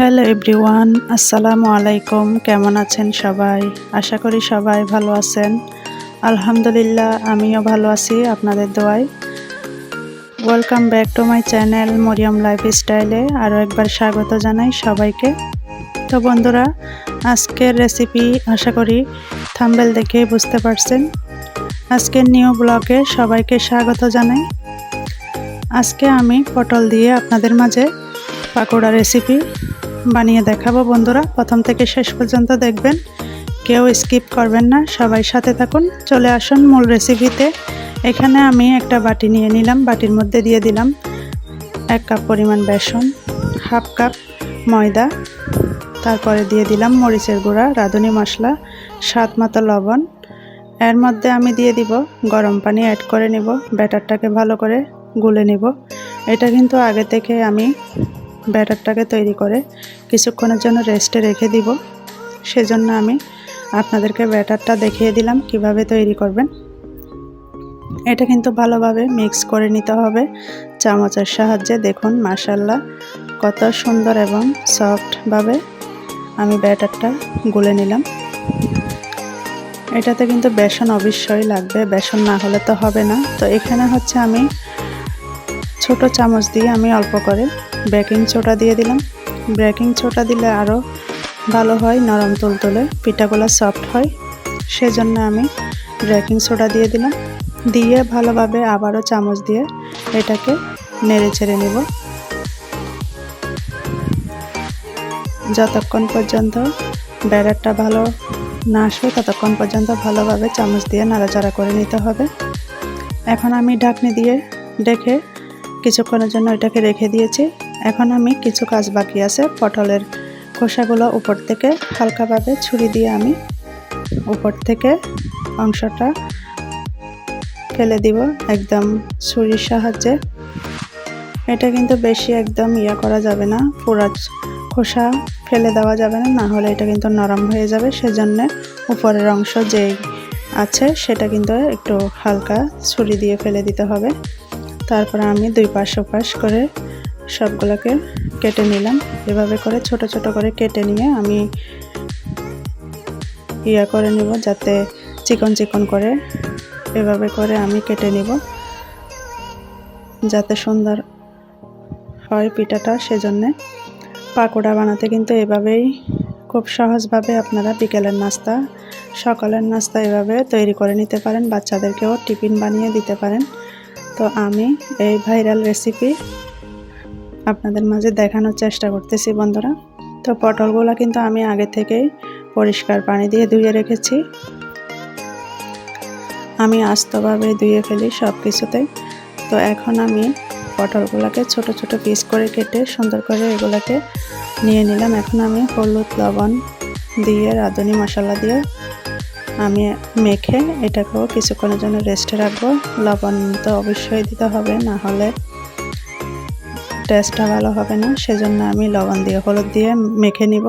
Hello everyone, আসসালামু আলাইকুম। কেমন আছেন সবাই? আশা করি সবাই ভালো আছেন। আলহামদুলিল্লাহ, আমিও ভালো আছি আপনাদের দোয়ায়। Welcome back to my channel Maryam life স্টাইলে আরও একবার স্বাগত জানাই সবাইকে। তো বন্ধুরা, আজকের রেসিপি আশা করি থাম্বেল দেখে বুঝতে পারছেন। আজকের নিউ ব্লগে সবাইকে স্বাগত জানাই। আজকে আমি পটল দিয়ে আপনাদের মাঝে পাকোড়া রেসিপি বানিয়ে দেখাবো বন্ধুরা। প্রথম থেকে শেষ পর্যন্ত দেখবেন। কেউ স্কিপ করবেন না। সবাই সাথে থাকুন। চলে আসুন মূল রেসিপিতে এখানে আমি একটা বাটি নিয়ে নিলাম। বাটির মধ্যে দিয়ে দিলাম এক কাপ পরিমাণ বেসন, হাফ কাপ ময়দা, তারপরে দিয়ে দিলাম মরিচের গুঁড়া, রাঁধুনি মশলা, স্বাদ মতো লবণ। এর মধ্যে আমি দিয়ে দিব গরম পানি অ্যাড করে নিব। ব্যাটারটাকে ভালো করে গুলে নিব। এটা কিন্তু আগে থেকে আমি ব্যাটারটাকে তৈরি করে কিছুক্ষণের জন্য রেস্টে রেখে দিব। সেজন্য আমি আপনাদেরকে ব্যাটারটা দেখিয়ে দিলাম কীভাবে তৈরি করবেন। এটা কিন্তু ভালোভাবে মিক্স করে নিতে হবে। চামচের সাহায্যে দেখুন মাসাল্লাহ কত সুন্দর এবং সফটভাবে আমি ব্যাটারটা গুলে নিলাম। এটাতে কিন্তু বেসন অবশ্যই লাগবে, বেসন না হলে তো হবে না। তো এখানে হচ্ছে আমি ছোট চামচ দিয়ে আমি অল্প করে বেকিং সোডা দিয়ে দিলাম। বেকিং সোডা দিলে আরও ভালো হয়, নরম তুলতুলে, পিঠাগুলো সফট হয়। সেজন্য আমি বেকিং সোডা দিয়ে দিলাম। দিয়ে ভালোভাবে আবারও চামচ দিয়ে এটাকে নেড়ে ছেড়ে নেব। যতক্ষণ পর্যন্ত ব্যাটারটা ভালো না আসবে, ততক্ষণ পর্যন্ত ভালোভাবে চামচ দিয়ে নাড়াচাড়া করে নিতে হবে। এখন আমি ঢাকনি দিয়ে ডেকে কিছুক্ষণের জন্য এটাকে রেখে দিয়েছি। এখন আমি কিছু কাজ বাকি আছে, পটলের খোসাগুলো উপর থেকে হালকাভাবে ছুরি দিয়ে আমি উপর থেকে অংশটা ফেলে দিব একদম ছুরির সাহায্যে। এটা কিন্তু বেশি একদম ইয়া করা যাবে না, পুরা খোসা ফেলে দেওয়া যাবে না না হলে এটা কিন্তু নরম হয়ে যাবে। সেজন্য উপরের অংশ যেই আছে সেটা কিন্তু একটু হালকা ছুরি দিয়ে ফেলে দিতে হবে। তারপরে আমি দুই পাশ ওপাশ করে সবগুলোকে কেটে নিলাম। এভাবে করে ছোট ছোট করে কেটে নিয়ে আমি ইয়া করে নিব যাতে চিকন চিকন করে এভাবে করে আমি কেটে নিব। যাতে সুন্দর হয় পিঠাটা সেজন্যে। পাকোড়া বানাতে কিন্তু এভাবেই খুব সহজভাবে আপনারা বিকেলের নাস্তা, সকালের নাস্তা এভাবে তৈরি করে নিতে পারেন। বাচ্চাদেরকেও টিফিন বানিয়ে দিতে পারেন। তো আমি এই ভাইরাল রেসিপি আপনাদের মাঝে দেখানোর চেষ্টা করতেছি, বন্ধুরা। তো পটলগুলো কিন্তু আমি আগে থেকেই পরিষ্কার পানি দিয়ে ধুয়ে রেখেছি। আমি আস্তভাবে ধুয়ে ফেলি সব কিছুতেই তো এখন আমি পটলগুলোকে ছোট ছোট পিস করে কেটে সুন্দর করে এগুলোকে নিয়ে নিলাম। এখন আমি হলুদ, লবণ দিয়ে, রাঁধুনি মশলা দিয়ে আমি মেখে এটাকেও কিছুক্ষণের জন্য রেস্টে রাখব। লবণ তো অবশ্যই দিতে হবে, না হলে টেস্টটা ভালো হবে না, সেজন্য আমি লবণ দিয়ে, হলুদ দিয়ে মেখে নিব।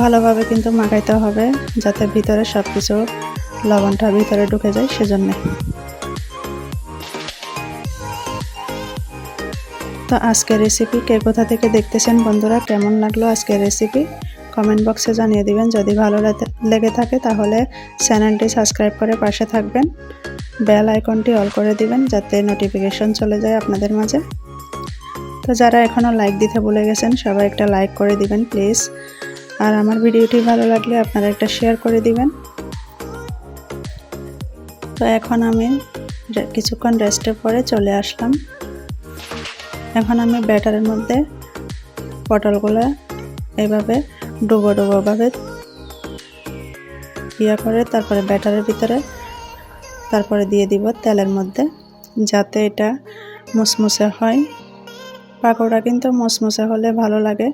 ভালোভাবে কিন্তু মাখাইতে হবে, যাতে ভিতরে সব কিছু লবণটা ভিতরে ঢুকে যায়, সেজন্য। তো আজকের রেসিপি কে কোথা থেকে দেখতেছেন বন্ধুরা, কেমন লাগল আজকের রেসিপি কমেন্ট বক্সে জানিয়ে দিবেন। যদি ভালো লেগে থাকে তাহলে চ্যানেলটি সাবস্ক্রাইব করে পাশে থাকবেন। বেল আইকনটি অল করে দিবেন যাতে নোটিফিকেশন চলে যায় আপনাদের মাঝে। তো যারা এখনও লাইক দিতে ভুলে গেছেন, সবাই একটা লাইক করে দিবেন প্লিজ আর আমার ভিডিওটি ভালো লাগলে আপনারা একটা শেয়ার করে দিবেন। তো এখন আমি কিছুক্ষণ রেস্টের পরে চলে আসলাম। এখন আমি ব্যাটারের মধ্যে পটলগুলো এভাবে ডুবো ডুবোভাবে ইয়া করে, তারপরে ব্যাটারের ভিতরে তারপরে দিয়ে দিব তেলের মধ্যে, যাতে এটা মুসমুসে হয়। পাকোড়া কিন্তু মুসমুসে হলে ভালো লাগে।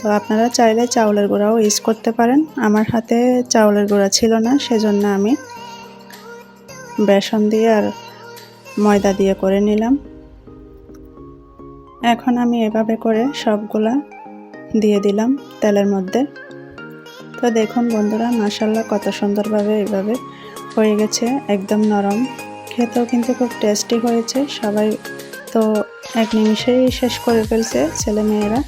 তো আপনারা চাইলে চাউলের গুঁড়াও ইউজ করতে পারেন। আমার হাতে চাউলের গুঁড়া ছিল না, সেজন্য আমি বেসন দিয়ে আর ময়দা দিয়ে করে নিলাম। এখন আমি এভাবে করে সবগুলা দিয়ে দিলাম তেলের মধ্যে। তো দেখুন বন্ধুরা মাসাল্লাহ কত সুন্দরভাবে এভাবে হয়ে গেছে, একদম নরম। খেতেও কিন্তু খুব টেস্টি হয়েছে, সবাই তো এক নিমিষেই শেষ করে ফেলছে ছেলে মেয়েরা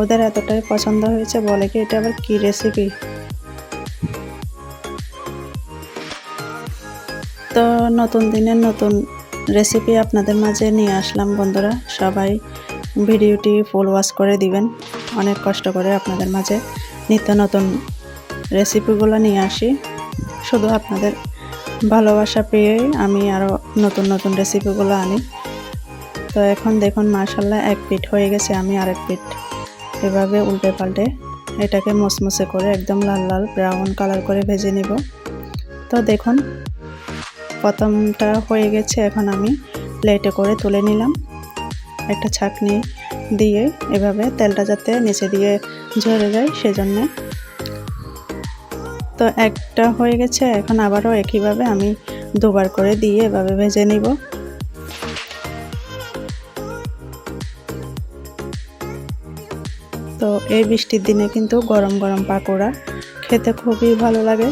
ওদের এতটাই পছন্দ হয়েছে, বলে কি এটা আবার কি রেসিপি তো নতুন দিনের নতুন রেসিপি আপনাদের মাঝে নিয়ে আসলাম বন্ধুরা, সবাই ভিডিওটি ফুল ওয়াশ করে দিবেন। অনেক কষ্ট করে আপনাদের মাঝে নিত্য নতুন রেসিপিগুলো নিয়ে আসি। শুধু আপনাদের ভালোবাসা পেয়ে আমি আরও নতুন নতুন রেসিপিগুলো আনি। তো এখন দেখুন মার্শাল্লাহ এক পিঠ হয়ে গেছে আমি আরেক পিঠ। এভাবে উল্টে পাল্টে এটাকে মসমসে করে একদম লাল লাল ব্রাউন কালার করে ভেজে নিব। তো দেখুন, প্রথমটা হয়ে গেছে এখন আমি প্লেটে করে তুলে নিলাম। একটা ছাকনি দিয়ে এভাবে তেলটা যাতে নিচে দিয়ে ঝরে যায় সেজন্যে তো একটা হয়ে গেছে, এখন আবারও একইভাবে আমি দুবার করে দিয়ে এভাবে ভেজে নিব। তো এই বৃষ্টির দিনে কিন্তু গরম গরম পাকোড়া খেতে খুবই ভালো লাগে।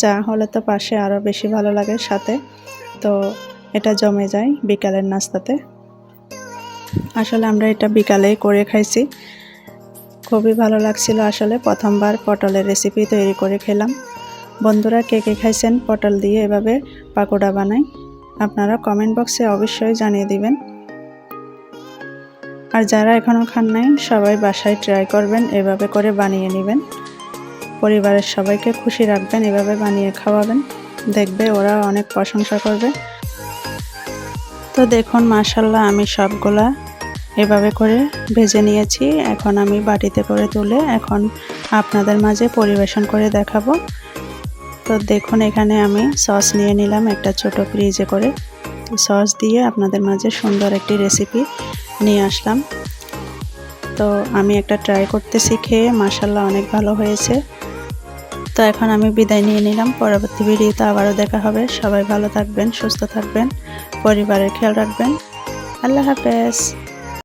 চা হলে তো পাশে আরও বেশি ভালো লাগে সাথে। তো এটা জমে যায় বিকালের নাস্তাতে। আসলে আমরা এটা বিকালেই করে খাইছি। খুবই ভালো লাগছিল আসলে প্রথমবার পটলের রেসিপি তৈরি করে খেলাম। বন্ধুরা, কে কে খাইছেন পটল দিয়ে এভাবে পাকোড়া বানাই? আপনারা কমেন্ট বক্সে অবশ্যই জানিয়ে দিবেন। আর যারা এখনও খান নাই, সবাই বাসায় ট্রাই করবেন, এভাবে করে বানিয়ে নেবেন। পরিবারের সবাইকে খুশি রাখবেন, এভাবে বানিয়ে খাওয়াবেন। দেখবে ওরা অনেক প্রশংসা করবে। তো দেখুন মাসাল্লাহ আমি সবগুলা এভাবে করে ভেজে নিয়েছি। এখন আমি বাটিতে করে তুলে এখন আপনাদের মাঝে পরিবেশন করে দেখাবো। তো দেখুন, এখানে আমি সস নিয়ে নিলাম একটা ছোট ফ্রিজে করে। সস দিয়ে আপনাদের মাঝে সুন্দর একটি রেসিপি নিয়ে আসলাম। তো আমি একটা ট্রাই করতে শিখে মাসাল্লাহ অনেক ভালো হয়েছে। তো এখন আমি বিদায় নিয়ে নিলাম। পরবর্তী ভিডিওতে আবারও দেখা হবে। সবাই ভালো থাকবেন, সুস্থ থাকবেন, পরিবারের খেয়াল রাখবেন। আল্লাহ হাফেজ।